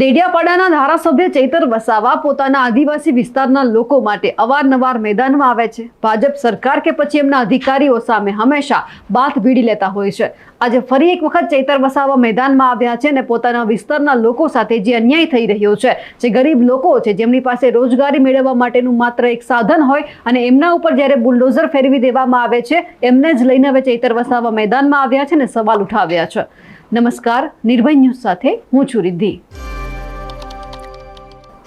દેડિયાપાડાના ધારાસભ્ય ચૈતર વસાવા પોતાના આદિવાસી વિસ્તારના લોકો માટે અવારનવાર મેદાનમાં આવે છે. ભાજપ સરકાર કે પછી એમના અધિકારીઓ સામે હંમેશા બાથ ભીડી લેતા હોય છે. આજે ફરી એક વખત ચૈતર વસાવા મેદાનમાં આવ્યા છે અને પોતાના વિસ્તારના લોકો સાથે જે અન્યાય થઈ રહ્યો છે, જે ગરીબ લોકો છે, જેમની પાસે રોજગારી મેળવવા માટેનું માત્ર એક સાધન હોય અને એમના ઉપર જ્યારે બુલડોઝર ફેરવી દેવામાં આવે છે, એમને જ લઈને હવે ચૈતર વસાવા મેદાનમાં આવ્યા છે અને સવાલ ઉઠાવ્યા છે. નમસ્કાર, નિર્ભય ન્યૂઝ સાથે હું છું રિદ્ધિ.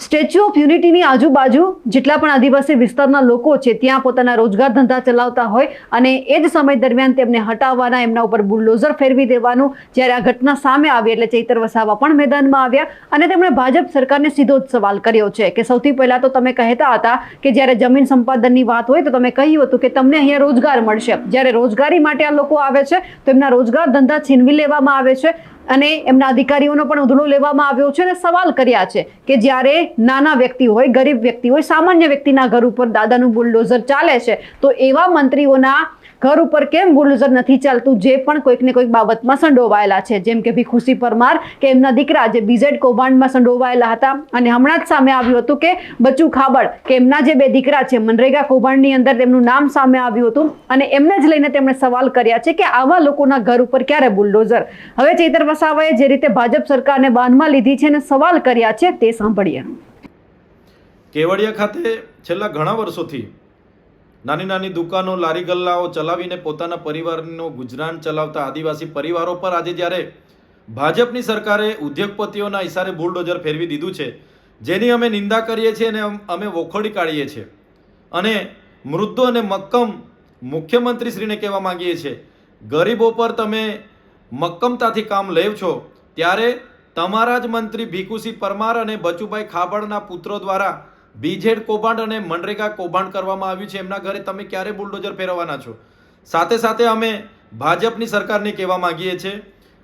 સ્ટેચ્યુ ઓફ યુનિટીની આજુબાજુ જેટલા પણ આદિવાસી વિસ્તારના લોકો છે, ત્યાં પોતાના રોજગાર ધંધા ચલાવતા હોય અને એ જ સમય દરમિયાન તેમને હટાવવાના, એમના ઉપર બુલડોઝર ફેરવી દેવાનું. જ્યારે આ ઘટના સામે આવી એટલે ચૈતર વસાવા પણ મેદાનમાં આવ્યા અને તેમણે ભાજપ સરકારને સીધો જ સવાલ કર્યો છે કે સૌથી પહેલાં તો તમે કહેતા હતા કે જ્યારે જમીન સંપાદનની વાત હોય તો તમે કહ્યું હતું કે તમને અહીંયા રોજગાર મળશે. જ્યારે રોજગારી માટે આ લોકો આવે છે, તો એમના રોજગાર ધંધા છીનવી લેવામાં આવે છે. અને એમના અધિકારીઓનો પણ ઉધડો લેવામાં આવ્યો છે અને સવાલ કર્યા છે કે જ્યારે નાના વ્યક્તિ હોય, ગરીબ વ્યક્તિ હોય, સામાન્ય વ્યક્તિના ઘર ઉપર દાદાનું બુલડોઝર ચાલે છે, તો એવા મંત્રીઓના ઘર ઉપર કેમ બુલડોઝર નથી ચાલતું? જે પણ કોઈક ને કોઈક બાબતમાં સંડોવાયેલા છે. જેમ કે ભીખુસી પરમાર, કે એમના દીકરા જે બીઝેડ કૌભાંડમાં સંડોવાયેલા હતા. અને હમણાં જ સામે આવ્યું હતું કે બચુ ખાબડ, કે એમના જે બે દીકરા છે, મનરેગા કૌભાંડની અંદર તેમનું નામ સામે આવ્યું હતું. અને એમને જ લઈને તેમણે સવાલ કર્યા છે કે આવા લોકોના ઘર ઉપર ક્યારે બુલડોઝર? હવે ચૈતર વસાવાએ જે રીતે ભાજપ સરકારને બાંધમાં લીધી છે અને સવાલ કર્યા છે તે સાંભળીએ. કેવડિયા ખાતે છેલ્લા ઘણા વર્ષોથી નાની નાની દુકાનો, લારી ગલ્લાઓ ચલાવીને પોતાના પરિવારનું ગુજરાન ચલાવતા આદિવાસી પરિવારો પર આજે જ્યારે ભાજપની સરકારે ઉદ્યોગપતિઓના ઇશારે બુલડોઝર ફેરવી દીધું છે, જેની અમે નિંદા કરીએ છીએ અને અમે વખોડી કાઢીએ છીએ. અને મૃદ્ધો અને મક્કમ મુખ્યમંત્રીશ્રીને કહેવા માંગીએ છીએ, ગરીબો પર તમે મક્કમતાથી કામ લેવ છો, ત્યારે તમારા જ મંત્રી ભીખુસિંહ પરમાર અને બચુભાઈ ખાબડના પુત્રો દ્વારા બીજેડ કૌભાંડ અને મનરેગા કૌભાંડ કરવામાં આવ્યું છે. એમના ઘરે તમે ક્યારે બુલડોઝર ફેરવવાના છો? સાથે સાથે અમે ભાજપની સરકારને કહેવા માંગીએ છીએ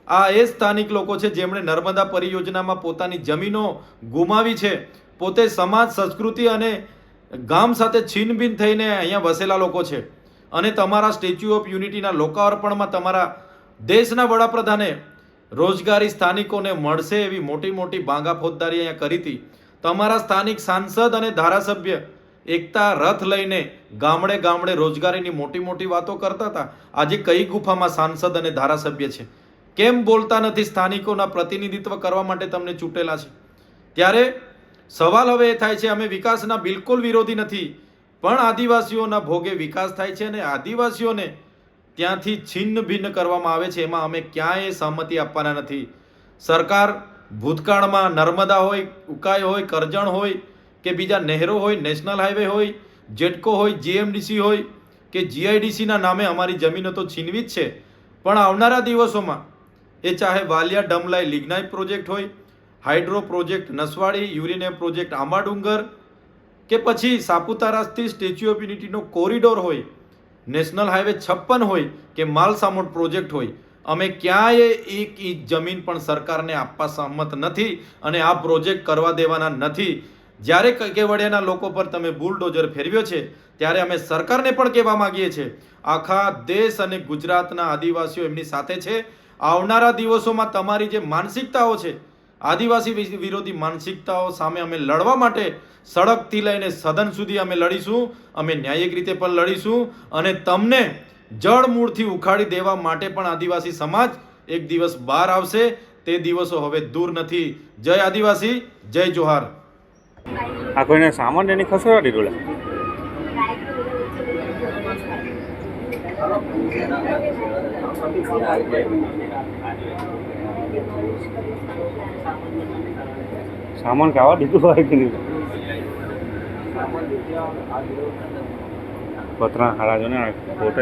આ એ સ્થાનિક લોકો છે જેમણે નર્મદા પરિયોજનામાં પોતાની જમીનો ગુમાવી છે. પોતે સમાજ, સંસ્કૃતિ અને ગામ સાથે છીનભીન થઈને અહીંયા વસેલા લોકો છે. અને તમારા સ્ટેચ્યુ ઓફ યુનિટીના લોકાર્પણમાં તમારા દેશના વડાપ્રધાને રોજગારી સ્થાનિકોને મળશે એવી મોટી મોટી બાંગા ફોજદારી અહીંયા કરી હતી. તમારા સ્થાનિક સાંસદ અને ધારાસભ્ય એકતા રથ લઈને ગામડે ગામડે રોજગારીની મોટી મોટી વાતો કરતા હતા. આજે કઈ ગુફામાં સાંસદ અને ધારાસભ્ય છે? કેમ બોલતા નથી સ્થાનિકોના પ્રતિનિધિત્વ કરવા માટે તમને ચૂંટેલા છે? ત્યારે સવાલ હવે એ થાય છે, અમે વિકાસના બિલકુલ વિરોધી નથી, પણ આદિવાસીઓના ભોગે વિકાસ થાય છે અને આદિવાસીઓને ત્યાંથી છિન્ન ભિન્ન કરવામાં આવે છે, એમાં અમે ક્યાંય સહમતિ આપવાના નથી. સરકાર ભૂતકાળમાં નર્મદા હોય, ઉકાઈ હોય, કરજણ હોય, કે બીજા નહેરો હોય, નેશનલ હાઈવે હોય, જેટકો હોય, જીએમડીસી હોય, કે જીઆઈડીસીના નામે અમારી જમીનો તો છીનવી જ છે. પણ આવનારા દિવસોમાં એ ચાહે વાલિયા ડમલાઈ લિગ્નાઇટ પ્રોજેક્ટ હોય, hydro project Naswadi, uranium project Ambadungar, કે પછી સાપુતારાથી સ્ટેચ્યુ ઓફ યુનિટીનો કોરિડોર હોય નેશનલ હાઈવે છપ્પન હોય કે માલસામોટ પ્રોજેક્ટ હોય, અમે ક્યાંય એક ઇંચ જમીન પણ સરકારને આપવા સહમત નથી અને આ પ્રોજેક્ટ કરવા દેવાના નથી. જ્યારે કેવડિયાના લોકો પર તમે બુલડોઝર ફેરવ્યો છે, ત્યારે અમે સરકારને પણ કહેવા માગીએ છીએ, આખા દેશ અને ગુજરાતના આદિવાસીઓ એમની સાથે છે. આવનારા દિવસોમાં તમારી જે માનસિકતાઓ છે આદિવાસી વિરોધી માનસિકતાઓ સામે અમે લડવા માટે સડકથી લઈને સદન સુધી અમે લડીશું. અમે ન્યાયિક રીતે પણ લડીશું અને તમને જળ મૂળથી ઉખાડી દેવા માટે પણ આદિવાસી સમાજ એક દિવસ બહાર આવશે. તે દિવસો હવે દૂર નથી. જય આદિવાસી, જય જોહાર. આ કોઈને સામાન એની ખસેડા દીધું લે સામાન ખાવા દીધું હોય કે નહીં? પતરા હારા જો ને ફોટો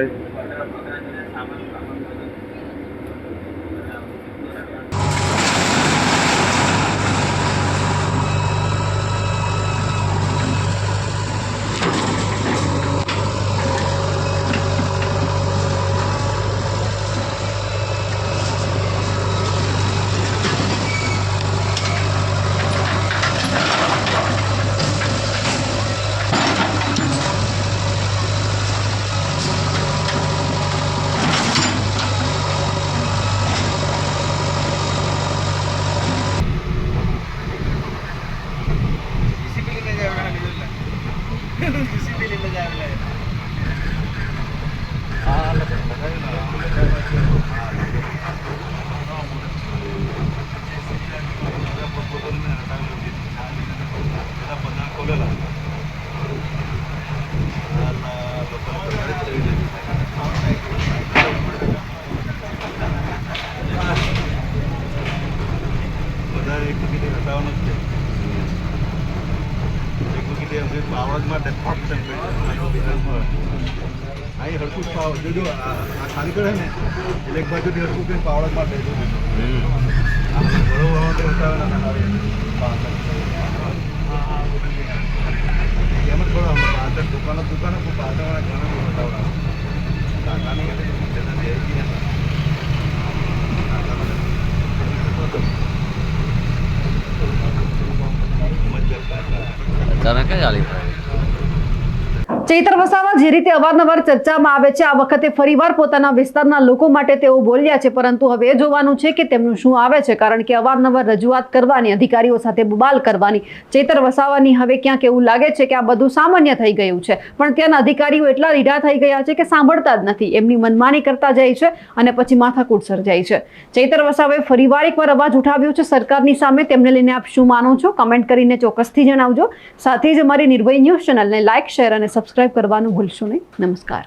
એમ માટે ફક્ત અહીં હડકું પાવ જો જો આ ખાલી કરે ને એટલે એક બાજુથી હડકું કરીને પાવડર માટે ઉઠાવે ને આવે એમ જ થોડો અમે પાછળ દુકાનો દુકાનો પણ પાછળવાળા ઘણા બતાવડા. કાકાની જી તમે ક્યાં ચાલી ચૈત્ર વસાવા જે રીતે અવારનવાર ચર્ચામાં આવે છે, આ વખતે ફરીવાર પોતાના વિસ્તારના લોકો માટે તેઓ બોલ્યા છે, પરંતુ હવે એ જોવાનું છે કે તેમનું શું આવે છે, કારણ કે અવારનવાર રજૂઆત કરવાની, અધિકારીઓ સાથે બબાલ કરવાની, ચૈત્ર વસાવાની હવે ક્યાંક એવું લાગે છે કે આ બધું સામાન્ય થઈ ગયું છે. પણ ત્યાંના અધિકારીઓ એટલા રીઢા થઈ ગયા છે કે સાંભળતા જ નથી. એમની મનમાની કરતા જાય છે અને પછી માથાકૂટ સર્જાય છે. ચૈત્ર વસાવાએ ફરીવાર એકવાર અવાજ ઉઠાવ્યો છે સરકારની સામે. તેમને લઈને આપ શું માનો છો? કમેન્ટ કરીને ચોક્કસથી જણાવજો. સાથે જ અમારી નિર્ભય ન્યૂઝ ચેનલને લાઇક શેર અને સબસ્ક્રાઇબ કરવાનું ભૂલશો નહીં. નમસ્કાર.